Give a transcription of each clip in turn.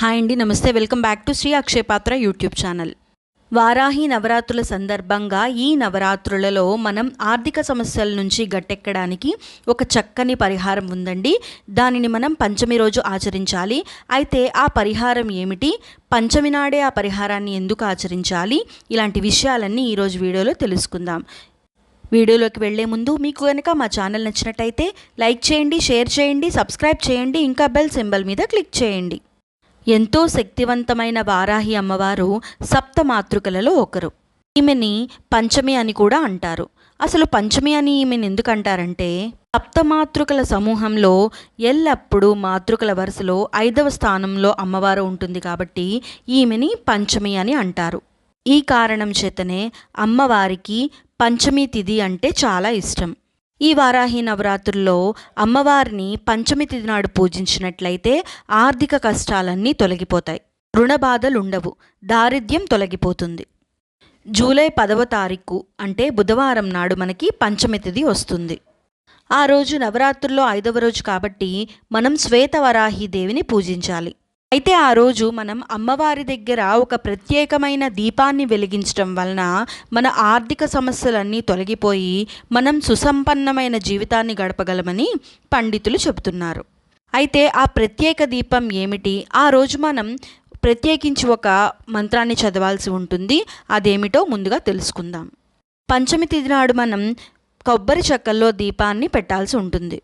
Hi అండి నమస్తే. Welcome back to Shri Akshaya Patra YouTube channel. Varahi నవరాత్రుల సందర్భంగా ఈ నవరాత్రులలో మనం ఆర్థిక సమస్యల నుంచి గట్టెక్కడానికి ఒక చక్కని పరిహారం ఉందండి. దానిని మనం పంచమి రోజు ఆచరించాలి. అయితే ఆ పరిహారం ఏమిటి? పంచమి నాడే ఆ పరిహారాన్ని ఎందుకు ఆచరించాలి? ఇలాంటి విషయాలన్నీ ఈరోజు వీడియోలో తెలుసుకుందాం. వీడియోలోకి వెళ్ళే ముందు మీకు కనుక మా ఛానల్ నచ్చినట్టయితే లైక్ చేయండి షేర్ చేయండి సబ్స్క్రైబ్ చేయండి ఇంకా బెల్ సింబల్ మీద క్లిక్ చేయండి. ఎంతో శక్తివంతమైన వారాహి అమ్మవారు సప్త మాతృకలలో ఒకరు. ఈమెని పంచమి అని కూడా అంటారు. అసలు పంచమి అని ఈమెను ఎందుకంటారంటే సప్తమాతృకల సమూహంలో ఎల్లప్పుడూ మాతృకల వరుసలో ఐదవ స్థానంలో అమ్మవారు ఉంటుంది కాబట్టి ఈమెని పంచమి అని అంటారు. ఈ కారణం చేతనే అమ్మవారికి పంచమి తిథి అంటే చాలా ఇష్టం. ఈ వారాహి నవరాత్రుల్లో అమ్మవారిని పంచమి తిథి నాడు పూజించినట్లయితే ఆర్థిక కష్టాలన్నీ తొలగిపోతాయి. రుణ బాధలు ఉండవు దారిద్ర్యం తొలగిపోతుంది. జూలై పదవ తారీఖు అంటే బుధవారం నాడు మనకి పంచమి తిథి వస్తుంది. ఆ రోజు నవరాత్రుల్లో ఐదవ రోజు కాబట్టి మనం శ్వేతవరాహి దేవిని పూజించాలి. అయితే ఆ రోజు మనం అమ్మవారి దగ్గర ఒక ప్రత్యేకమైన దీపాన్ని వెలిగించడం వలన మన ఆర్థిక సమస్యలన్నీ తొలగిపోయి మనం సుసంపన్నమైన జీవితాన్ని గడపగలమని పండితులు చెబుతున్నారు. అయితే ఆ ప్రత్యేక దీపం ఏమిటి? ఆ రోజు మనం ప్రత్యేకించి ఒక మంత్రాన్ని చదవాల్సి ఉంటుంది. అదేమిటో ముందుగా తెలుసుకుందాం. పంచమి తిథి నాడు మనం కొబ్బరి చెక్కల్లో దీపాన్ని పెట్టాల్సి ఉంటుంది.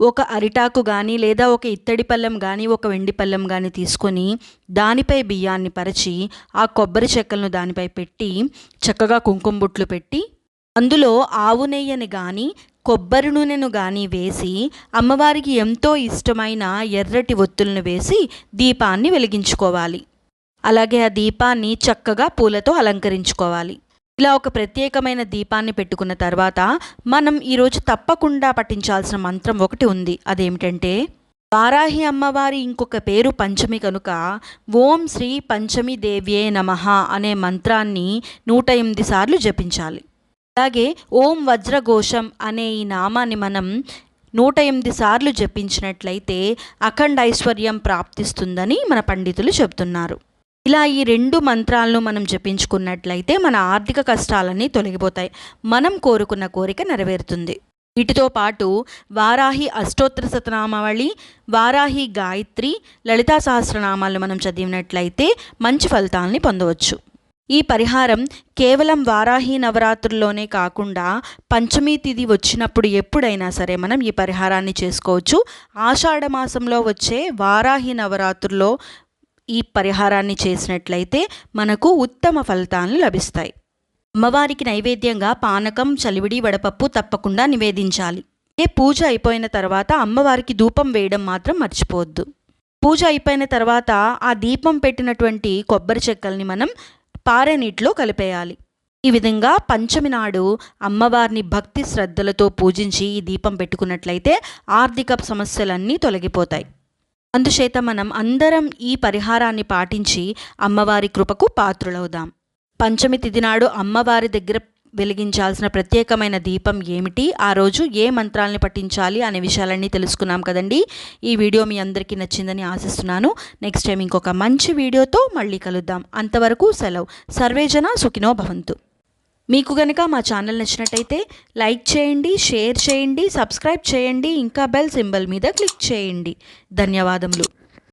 ఒక అరిటాకు కానీ లేదా ఒక ఇత్తడి పళ్ళెం కానీ ఒక వెండి పళ్ళెం కానీ తీసుకొని దానిపై బియ్యాన్ని పరిచి ఆ కొబ్బరి చెక్కలను దానిపై పెట్టి చక్కగా కుంకుమ బుట్లు పెట్టి అందులో ఆవు నెయ్యని కానీ కొబ్బరి నూనెను కానీ వేసి అమ్మవారికి ఎంతో ఇష్టమైన ఎర్రటి ఒత్తులను వేసి దీపాన్ని వెలిగించుకోవాలి. అలాగే ఆ దీపాన్ని చక్కగా పూలతో అలంకరించుకోవాలి. ఇలా ఒక ప్రత్యేకమైన దీపాన్ని పెట్టుకున్న తర్వాత మనం ఈరోజు తప్పకుండా పఠించాల్సిన మంత్రం ఒకటి ఉంది. అదేమిటంటే వారాహి అమ్మవారి ఇంకొక పేరు పంచమి కనుక ఓం శ్రీ పంచమి దేవ్యే నమః అనే మంత్రాన్ని నూట ఎనిమిది సార్లు జపించాలి. అలాగే ఓం వజ్రఘోషం అనే ఈ నామాన్ని మనం నూట ఎనిమిది సార్లు జపించినట్లయితే అఖండ ఐశ్వర్యం ప్రాప్తిస్తుందని మన పండితులు చెబుతున్నారు. ఇలా ఈ రెండు మంత్రాలను మనం జపించుకున్నట్లయితే మన ఆర్థిక కష్టాలన్నీ తొలగిపోతాయి. మనం కోరుకున్న కోరిక నెరవేరుతుంది. వీటితో పాటు వారాహి అష్టోత్తర శతనామావళి వారాహి గాయత్రి లలితా సహస్రనామాలను మనం చదివినట్లయితే మంచి ఫలితాలని పొందవచ్చు. ఈ పరిహారం కేవలం వారాహి నవరాత్రుల్లోనే కాకుండా పంచమీ తిథి వచ్చినప్పుడు ఎప్పుడైనా సరే మనం ఈ పరిహారాన్ని చేసుకోవచ్చు. ఆషాఢ మాసంలో వచ్చే వారాహి నవరాత్రుల్లో ఈ పరిహారాన్ని చేసినట్లయితే మనకు ఉత్తమ ఫలితాలు లభిస్తాయి. అమ్మవారికి నైవేద్యంగా పానకం చలివిడి వడపప్పు తప్పకుండా నివేదించాలి. ఏ పూజ అయిపోయిన తర్వాత అమ్మవారికి ధూపం వేయడం మాత్రం మర్చిపోవద్దు. పూజ అయిపోయిన తర్వాత ఆ దీపం పెట్టినటువంటి కొబ్బరి చెక్కల్ని మనం పారే నీటిలో కలిపేయాలి. ఈ విధంగా పంచమి నాడు అమ్మవారిని భక్తి శ్రద్ధలతో పూజించి ఈ దీపం పెట్టుకున్నట్లయితే ఆర్థిక సమస్యలన్నీ తొలగిపోతాయి. అందుచేత మనం అందరం ఈ పరిహారాన్ని పాటించి అమ్మవారి కృపకు పాత్రులవుదాం. పంచమి తిథి నాడు అమ్మవారి దగ్గర వెలిగించాల్సిన ప్రత్యేకమైన దీపం ఏమిటి? ఆ రోజు ఏ మంత్రాలని పఠించాలి అనే విషయాలన్నీ తెలుసుకున్నాం కదండి. ఈ వీడియో మీ అందరికీ నచ్చిందని ఆశిస్తున్నాను. నెక్స్ట్ టైం ఇంకొక మంచి వీడియోతో మళ్ళీ కలుద్దాం. అంతవరకు సెలవు. సర్వేజన సుఖినో భవంతు. మీకు గనక మా ఛానల్ నచ్చినట్టయితే లైక్ చేయండి షేర్ చేయండి సబ్స్క్రైబ్ చేయండి ఇంకా బెల్ సింబల్ మీద క్లిక్ చేయండి. ధన్యవాదములు.